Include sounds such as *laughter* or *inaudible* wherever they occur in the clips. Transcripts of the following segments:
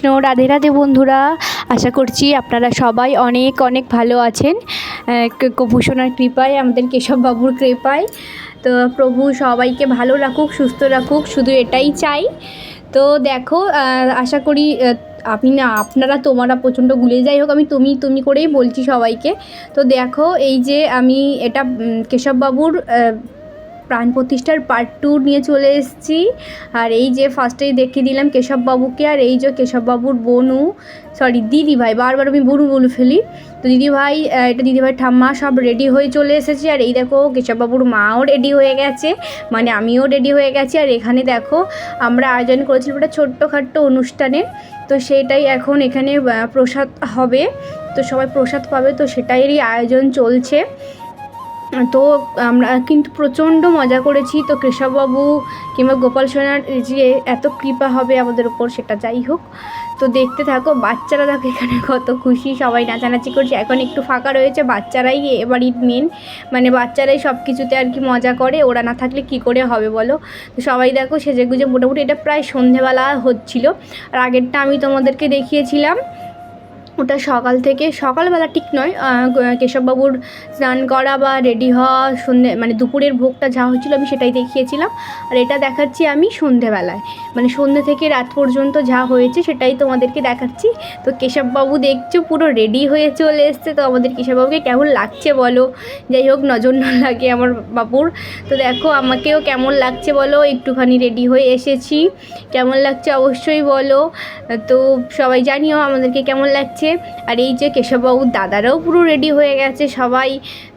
কৃষ্ণ রাধে রাধে বন্ধুরা, আশা করছি আপনারা সবাই অনেক অনেক ভালো আছেন। ভূষণার কৃপায়, আমাদের কেশববাবুর কৃপায়। তো প্রভু সবাইকে ভালো রাখুক, সুস্থ রাখুক, শুধু এটাই চাই। তো দেখো আশা করি আপনি না, আপনারা তোমারা প্রচণ্ড গুলে যাই হোক, আমি তুমি তুমি করেই বলছি সবাইকে। তো দেখো, এই যে আমি এটা কেশববাবুর প্রাণ প্রতিষ্ঠার পার্ট টু নিয়ে চলে এসেছি। আর এই যে ফার্স্টেই দেখিয়ে দিলাম কেশববাবুকে, আর এই যে কেশববাবুর বনু সরি দিদি ভাই, বারবার আমি বনু বলে ফেলি। তো দিদি ভাই এটা দিদি ভাই ঠাম্মা সব রেডি হয়ে চলে এসেছে। আর এই দেখো, কেশববাবুর মাও রেডি হয়ে গেছে। মানে আমিও রেডি হয়ে গেছি। আর এখানে দেখো, আমরা আয়োজন করেছিলাম একটা ছোট্টখাট্ট অনুষ্ঠানে। তো সেটাই এখন এখানে প্রসাদ হবে। তো সবাই প্রসাদ পাবে, তো সেটাইরই আয়োজন চলছে। তো আমরা কিন্তু প্রচণ্ড মজা করেছি। তো কেশববাবু কিংবা গোপাল সোনার যে এত কৃপা হবে আমাদের ওপর সেটা যাই হোক। তো দেখতে থাকো, বাচ্চারা দেখো এখানে কত খুশি, সবাই নাচানাচি করছে। এখন একটু ফাঁকা রয়েছে, বাচ্চারাই এবারই মেন মানে বাচ্চারাই সব কিছুতে আর কি মজা করে, ওরা না থাকলে কি করে হবে বলো? তো সবাই দেখো সেজে গুজে মোটামুটি এটা প্রায় সন্ধেবেলা হচ্ছিল। আর আগেরটা আমি তোমাদেরকে দেখিয়েছিলাম। ওটা সকাল থেকে, সকালবেলা ঠিক নয় কেশববাবুর স্নান করা বা রেডি হওয়া, সন্ধে মানে দুপুরের ভোগটা যা হয়েছিল আমি সেটাই দেখিয়েছিলাম। আর এটা দেখাচ্ছি আমি সন্ধেবেলায়। মানে সন্ধে থেকে রাত পর্যন্ত যা হয়েছে সেটাই তোমাদেরকে দেখাচ্ছি। তো কেশববাবু দেখছ, পুরো রেডি হয়ে চলে এসছে। তো আমাদের কেশববাবুকে কেমন লাগছে বলো? যাই হোক, নজর না লাগে আমার বাবুর। তো দেখো, আমাকেও কেমন লাগছে বলো? একটুখানি রেডি হয়ে এসেছি। কেমন লাগছে অবশ্যই বলো। তো সবাই জানিও আমাদেরকে কেমন লাগছে। আর এই যে কেশববাবুর দাদারাও পুরো রেডি হয়ে গেছে সবাই।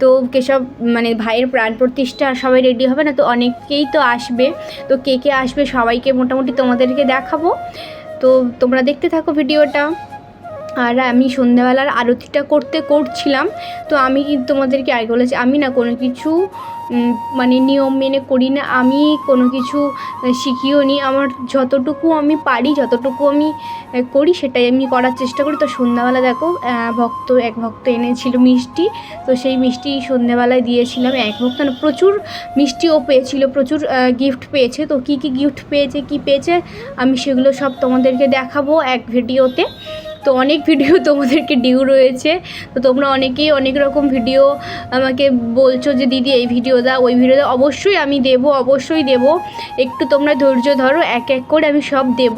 তো কেশব মানে ভাইয়ের প্রাণ প্রতিষ্ঠা সবাই রেডি হবে না, তো অনেকেই তো আসবে। তো কে কে আসবে সবাইকে মোটামুটি তোমাদেরকে দেখাবো। তো তোমরা দেখতে থাকো ভিডিওটা। আর আমি সন্ধ্যাবেলার আরতিটা করতে করছিলাম, তো আমি তোমাদেরকে আগে বলেছি, আমি না কোনো কিছু মানে নিয়ম মেনে করি না, আমি কোনো কিছু শিখিও নি, আমার যতটুকু আমি পারি, যতটুকু আমি করি সেটাই আমি করার চেষ্টা করি। তো সন্ধ্যাবেলা দেখো ভক্ত, এক ভক্ত এনেছিল মিষ্টি, তো সেই মিষ্টি সন্ধ্যাবেলায় দিয়েছিলাম এক ভক্ত। না প্রচুর মিষ্টিও পেয়েছিল, প্রচুর গিফট পেয়েছে। তো কী কী গিফট পেয়েছে, কী পেয়েছে, আমি সেগুলো সব তোমাদেরকে দেখাবো এক ভিডিওতে। তো অনেক ভিডিও তোমাদেরকে ডিউ রয়েছে। তো তোমরা অনেকেই অনেক রকম ভিডিও আমাকে বলছো যে, দিদি, এই ভিডিও দাও, ওই ভিডিও দাও। অবশ্যই আমি দেব, অবশ্যই দেব। একটু তোমরা ধৈর্য ধরো, এক এক করে আমি সব দেব।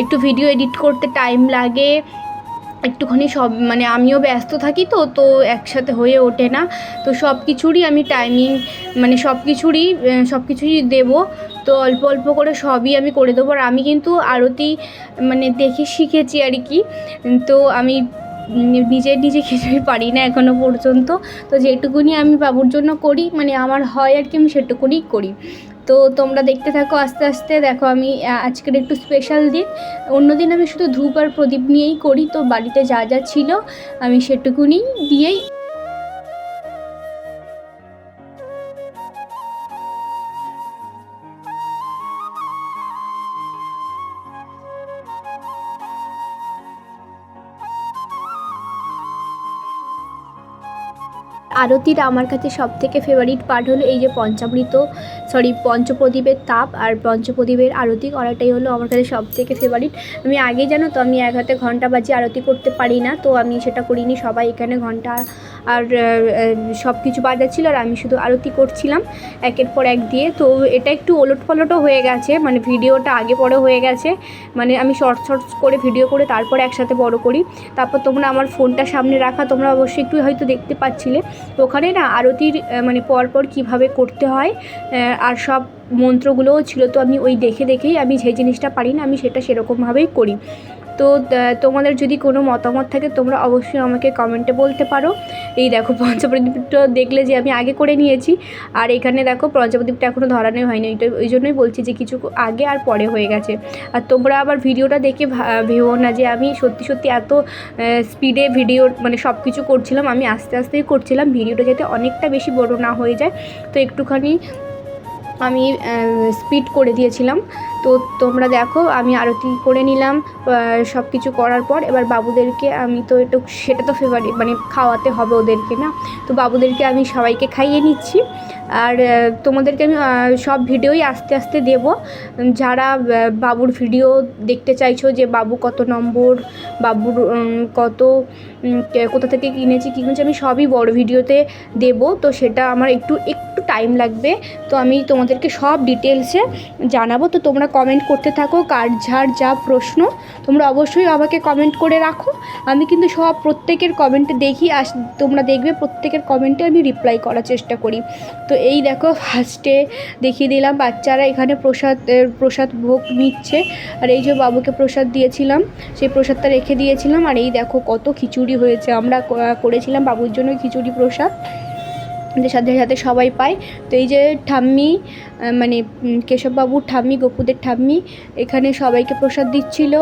একটু ভিডিও এডিট করতে টাইম লাগে। একটুখানি সব মানে আমিও ব্যস্ত থাকি তো তো একসাথে হয়ে ওঠে না। তো সব কিছুরই আমি টাইমিং মানে সব কিছুরই সব কিছুই দেবো। তো অল্প অল্প করে সবই আমি করে দেবো। আর আমি কিন্তু আরতি মানে দেখে শিখেছি আর কি। তো আমি নিজে নিজে কিছুই পারি না এখনও পর্যন্ত। তো যেটুকুনি আমি বাবুর জন্য করি মানে আমার হয় আর কি, আমি সেটুকুনি করি। তো তোমরা দেখতে থাকো, আস্তে আস্তে। দেখো, আমি আজকের একটু স্পেশাল দিন। অন্যদিন আমি শুধু ধূপ আর প্রদীপ নিয়েই করি, তো বাড়িতে যা যা ছিল আমি সেটুকুনি দিয়েই আরতির আমার কাছে সব থেকে ফেভারিট পার্ট হলো এই যে পঞ্চামৃত সরি পঞ্চপ্রদীপের তাপ আর পঞ্চপ্রদীপের আরতি করাটাই হলো আমার কাছে সব থেকে ফেভারিট আমি আগে জানো তো আমি এক হাতে ঘণ্টা বাজি আরতি করতে পারি না, তো আমি সেটা করিনি। সবাই এখানে ঘণ্টা আর সব কিছু বাজাচ্ছিল আর আমি শুধু আরতি করছিলাম একের পর এক দিয়ে। তো এটা একটু ওলট পালটও হয়ে গেছে মানে ভিডিওটা আগে পরে হয়ে গেছে। মানে আমি শর্ট শর্টস করে ভিডিও করে তারপর একসাথে বড় করি। তারপর তোমরা আমার ফোনটা সামনে রাখা, তোমরা অবশ্যই একটু হয়তো দেখতে পাচ্ছিলে। ওখানে না আরতির মানে পরপর কীভাবে করতে হয় আর সব মন্ত্রগুলোও ছিল। তো আমি ওই দেখে দেখেই আমি যে জিনিসটা পারি না, আমি সেটা সেরকমভাবেই করি। তো তোমাদের যদি কোনো মতামত থাকে, তোমরা অবশ্যই আমাকে কমেন্টে বলতে পারো। এই দেখো, পঞ্চপ্রদীপটা দেখলে যে আমি আগে করে নিয়েছি। আর এখানে দেখো, পঞ্চপ্রদীপটা এখনও ধরানোই হয়নি। ওইটা ওই জন্যই বলছি যে কিছু আগে আর পরে হয়ে গেছে। আর তোমরা আবার ভিডিওটা দেখে ভেবো না যে আমি সত্যি সত্যি এত স্পিডে ভিডিও মানে সব কিছু করছিলাম, আমি আস্তে, আস্তেই করছিলাম। ভিডিওটা যাতে অনেকটা বেশি বড় না হয়ে যায়। তো একটুখানি আমি স্পিড করে দিয়েছিলাম। তো তোমরা দেখো, আমি আরতি করে নিলাম সব কিছু করার পর এবার বাবুদেরকে আমি তো একটু, সেটা তো ফেভারিট মানে খাওয়াতে হবে ওদেরকে, না? তো বাবুদেরকে আমি সবাইকে খাইয়ে নিচ্ছি। আর তোমাদেরকে আমি সব ভিডিওই আস্তে আস্তে দেব। যারা বাবুর ভিডিও দেখতে চাইছো যে বাবু কত নম্বর, বাবুর কত কোথা থেকে কিনেছি, কী কিনেছি, আমি সবই বড় ভিডিওতে দেব। তো সেটা আমার একটু একটু টাইম লাগবে। তো আমি তোমাদেরকে সব ডিটেলসে জানাব। তো তোমরা কমেন্ট করতে থাকো, কার ঝাড় যা প্রশ্ন, তোমরা অবশ্যই আমাকে কমেন্ট করে রাখো। আমি কিন্তু সব প্রত্যেকের কমেন্টে দেখি, আস, তোমরা দেখবে প্রত্যেকের কমেন্টে আমি রিপ্লাই করার চেষ্টা করি। তো এই দেখো ফার্স্টে দেখিয়ে দিলাম, বাচ্চারা এখানে প্রসাদ প্রসাদ ভোগ নিচ্ছে। আর এই যে বাবুকে প্রসাদ দিয়েছিলাম, সেই প্রসাদটা রেখে দিয়েছিলাম। আর এই দেখো কত খিচুড়ি হয়েছে, আমরা করেছিলাম বাবুর জন্য খিচুড়ি প্রসাদ। যে সাথে সাথে সবাই পায়। তো এই যে ঠাম্মি মানে কেশববাবুর ঠাম্মি, গপুদের ঠাম্মি, এখানে সবাইকে প্রসাদ দিচ্ছিল।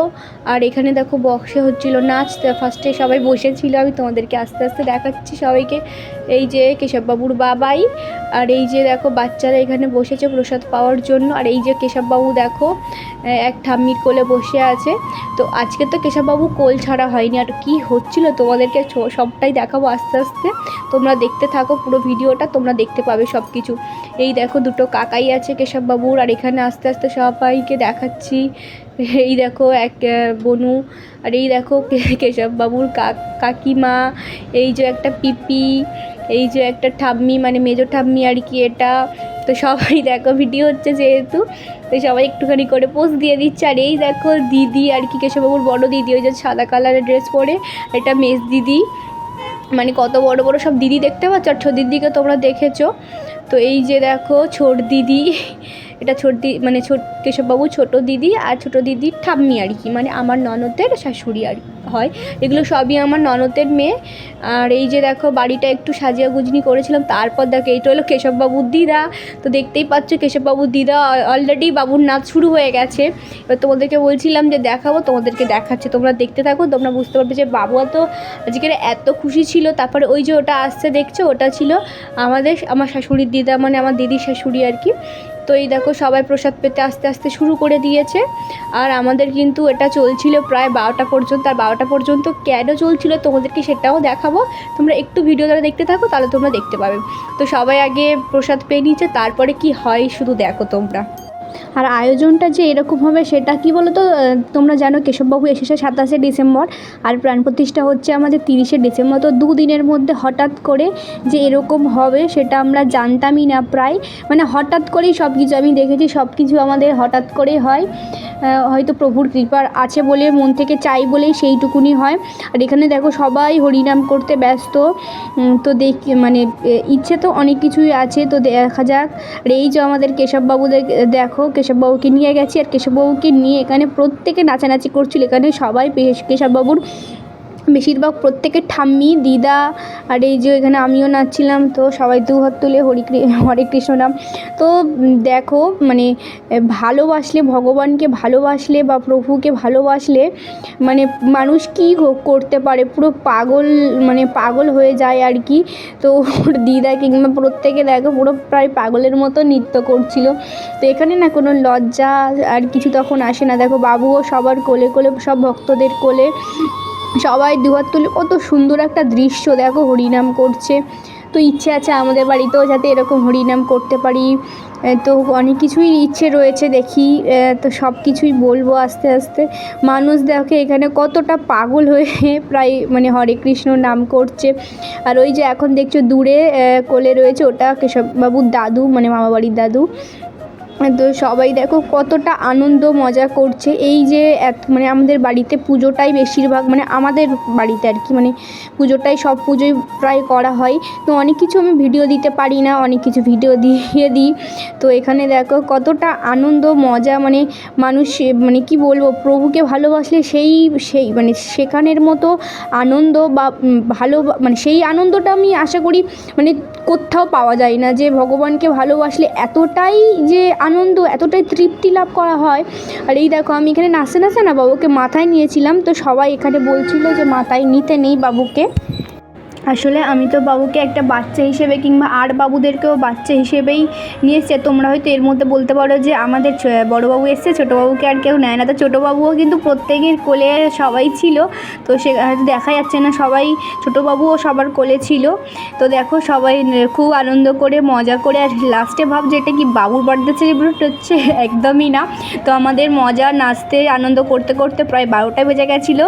আর এখানে দেখো বক্সে হচ্ছিল নাচ ফার্স্টে সবাই বসেছিল। আমি তোমাদেরকে আস্তে আস্তে দেখাচ্ছি সবাইকে। এই যে কেশববাবুর বাবাই, আর এই যে দেখো বাচ্চারা এখানে বসেছে প্রসাদ পাওয়ার জন্য। আর এই যে কেশববাবু দেখো এক ঠাম্মির কোলে বসে আছে। তো আজকে তো কেশববাবু কোল ছাড়া হয়নি। আর কি হচ্ছিল তোমাদেরকে সবটাই দেখাবো আস্তে আস্তে। তোমরা দেখতে থাকো পুরো ভিডিওটা, তোমরা দেখতে পাবে সব কিছু এই দেখো দুটো কাকাই আছে কেশববাবুর আর এখানে আস্তে আস্তে সবাইকে দেখাচ্ছি। এই দেখো এক বনু, আর এই দেখো কেশববাবুর কাক কাকিমা, এই যে একটা পিপি, এই যে একটা ঠাম্মি মানে মেজো ঠাম্মি আর কি এটা। তো সবাই দেখো ভিডিও হচ্ছে যেহেতু তো সবাই একটুখানি করে পোস্ট দিয়ে দিচ্ছে। আর এই দেখো দিদি আর কি কেশববাবুর বড় দিদি, ওই যে সাদা কালারের ড্রেস পরে, এটা মেজ দিদি। মানে কত বড় বড় সব দিদি দেখতে পাচ্ছ? আর দিদিকে তোমরা দেখেছ। তো এই যে দেখো ছোট দিদি এটা ছোট দি মানে ছোট, কেশববাবু ছোট দিদি আর ছোট দিদির ঠাম্মি আর কি মানে আমার ননদের শাশুড়ি আর হয়। এগুলো সবই আমার ননদের মেয়ে। আর এই যে দেখো বাড়িটা একটু সাজিয়া গুজনি করেছিলাম, তারপর দেখো এইটা হলো কেশববাবুর দিদা। তো দেখতেই পাচ্ছ কেশববাবুর দিদা অলরেডি বাবুর নাচ শুরু হয়ে গেছে। এবার তোমাদেরকে বলছিলাম যে দেখাবো, তোমাদেরকে দেখাচ্ছে। তোমরা দেখতে থাকো, তোমরা বুঝতে পারবে যে বাবুয়া তো আজকের এত খুশি ছিল। তারপরে ওই যে ওটা আসছে, দেখছ? ওটা ছিল আমাদের, আমার শাশুড়ির দিদা মানে আমার দিদির শাশুড়ি আর কি। তো এই দেখো সবাই প্রসাদ পেতে আস্তে আস্তে শুরু করে দিয়েছে। আর আমাদের কিন্তু এটা চলছিল প্রায় বারোটা পর্যন্ত। আর বারোটা পর্যন্ত কেন চলছিল তোমাদেরকে সেটাও দেখাবো। তোমরা একটু ভিডিও দ্বারা দেখতে থাকো, তাহলে তোমরা দেখতে পাবে। তো সবাই আগে প্রসাদ পেয়ে নিয়েছে, তারপরে কি হয় শুধু দেখো তোমরা। আর আয়োজনটা যে এরকম হবে সেটা কি বলো তো তোমরা জানো কেশববাবু এসেছে সাতাশে ডিসেম্বর আর প্রাণ প্রতিষ্ঠা হচ্ছে আমাদের তিরিশে ডিসেম্বর। তো দুদিনের মধ্যে হঠাৎ করে যে এরকম হবে সেটা আমরা জানতামই না প্রায়। মানে হঠাৎ করেই সব কিছু আমি দেখেছি সব কিছু আমাদের হঠাৎ করেই হয়। হয়তো প্রভুর কৃপার আছে বলে, মন থেকে চাই বলেই সেইটুকুনি হয়। আর এখানে দেখো সবাই হরিনাম করতে ব্যস্ত। তো দেখ মানে ইচ্ছে তো অনেক কিছুই আছে। তো দেখা যাক আর এই যে আমাদের কেশববাবুদের, দেখো কেশববাবুকে নিয়ে গেছি আর কেশববাবুকে নিয়ে এখানে প্রত্যেকে নাচানাচি করছিল। এখানে সবাই পেশ- কেশববাবুর বেশিরভাগ প্রত্যেকের ঠাম্মি, দিদা আর এই যে এখানে আমিও নাচছিলাম, তো সবাই দু হাত তুলে হরি হরে কৃষ্ণ নাম। তো দেখো মানে ভালোবাসলে ভগবানকে ভালোবাসলে বা প্রভুকে ভালোবাসলে মানে মানুষ কী করতে পারে? পুরো পাগল মানে পাগল হয়ে যায় আর কি। তো দিদা কিংবা প্রত্যেকে দেখো, পুরো প্রায় পাগলের মতো নৃত্য করছিল। তো এখানে না কোনো লজ্জা আর কিছু তখন আসে না। দেখো, বাবুও সবার কোলে কোলে, সব ভক্তদের কোলে। সবাই দুহাত তুলে কত সুন্দর একটা দৃশ্য, দেখো হরিনাম করছে। তো ইচ্ছে আছে আমাদের বাড়িতেও যাতে এরকম হরিনাম করতে পারি। তো অনেক কিছুই ইচ্ছে রয়েছে দেখি। তো সব কিছুই বলব আস্তে আস্তে। মানুষ দেখে এখানে কতটা পাগল হয়ে *laughs* প্রায় মানে হরে কৃষ্ণ নাম করছে। আর ওই যে এখন দেখছ দূরে কোলে রয়েছে ওটা কেশববাবুর দাদু মানে মামাবাড়ির দাদু। তো সবাই দেখো কতটা আনন্দ, মজা করছে। এই যে এত মানে আমাদের বাড়িতে পুজোটাই বেশিরভাগ মানে আমাদের বাড়িতে আর কি মানে পুজোটাই সব পুজোই প্রায় করা হয়। তো অনেক কিছু আমি ভিডিও দিতে পারি না, অনেক কিছু ভিডিও দিয়ে দিই। তো এখানে দেখো কতটা আনন্দ, মজা মানে মানুষ মানে কি বলব, প্রভুকে ভালোবাসলে সেই সেই মানে সেখানের মতো আনন্দ বা ভালো মানে সেই আনন্দটা আমি আশা করি মানে কোথাও পাওয়া যায় না যে ভগবানকে ভালোবাসলে এতটাই যে আনন্দ, এতটাই তৃপ্তি লাভ করা হয়। আর এই দেখো, আমি এখানে নাচে নাচতে না বাবুকে মাথায় নিয়েছিলাম, তো সবাই এখানে বলছিল যে মাথায় নিতে নেই বাবুকে। আসলে আমি তো বাবুকে একটা বাচ্চা হিসেবে কিংবা আর বাবুদেরকেও বাচ্চা হিসেবেই নিয়ে এসছে তোমরা হয়তো এর মধ্যে বলতে পারো যে আমাদের বড়োবাবু এসছে ছোটোবাবুকে আর কেউ নেয় না। তো ছোটোবাবুও কিন্তু প্রত্যেকের কোলে সবাই ছিল। তো সে হয়তো দেখা যাচ্ছে না সবাই ছোটোবাবুও সবার কোলে ছিল। তো দেখো সবাই খুব আনন্দ করে, মজা করে। আর লাস্টে ভাব যেটা কি বাবুর বার্থডে সেলিব্রেট হচ্ছে, *laughs* একদমই না। তো আমাদের মজা, নাচতে, আনন্দ করতে করতে প্রায় বারোটা বেজে গেছিল।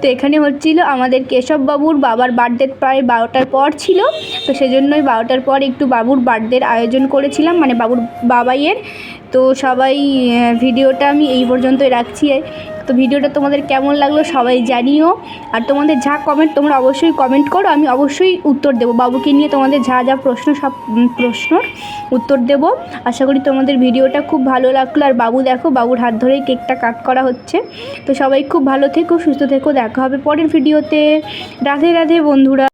তো এখানে হচ্ছিল আমাদের কেশববাবুর বাবার বার্থডে প্রায় বারোটার পর ছিল। তো সেজন্যই বারোটার পর একটু বাবুর বার্থডের আয়োজন করেছিলাম মানে বাবুর বাবাইয়ের। তো সবাই ভিডিওটা আমি এই পর্যন্তই রাখছি। তো ভিডিওটা তোমাদের কেমন লাগল সবাই জানিও। আর তোমাদের যা কমেন্ট তোমরা অবশ্যই কমেন্ট করো, আমি অবশ্যই উত্তর দেবো। বাবুকে নিয়ে তোমাদের যা যা প্রশ্ন, সব প্রশ্নর উত্তর দেব। আশা করি তোমাদের ভিডিওটা খুব ভালো লাগল। আর বাবু দেখো, বাবুর হাত ধরেই কেকটা কাট করা হচ্ছে। তো সবাই খুব ভালো থেকো, সুস্থ থেকো। দেখা হবে পরের ভিডিওতে। রাধে রাধে বন্ধুরা।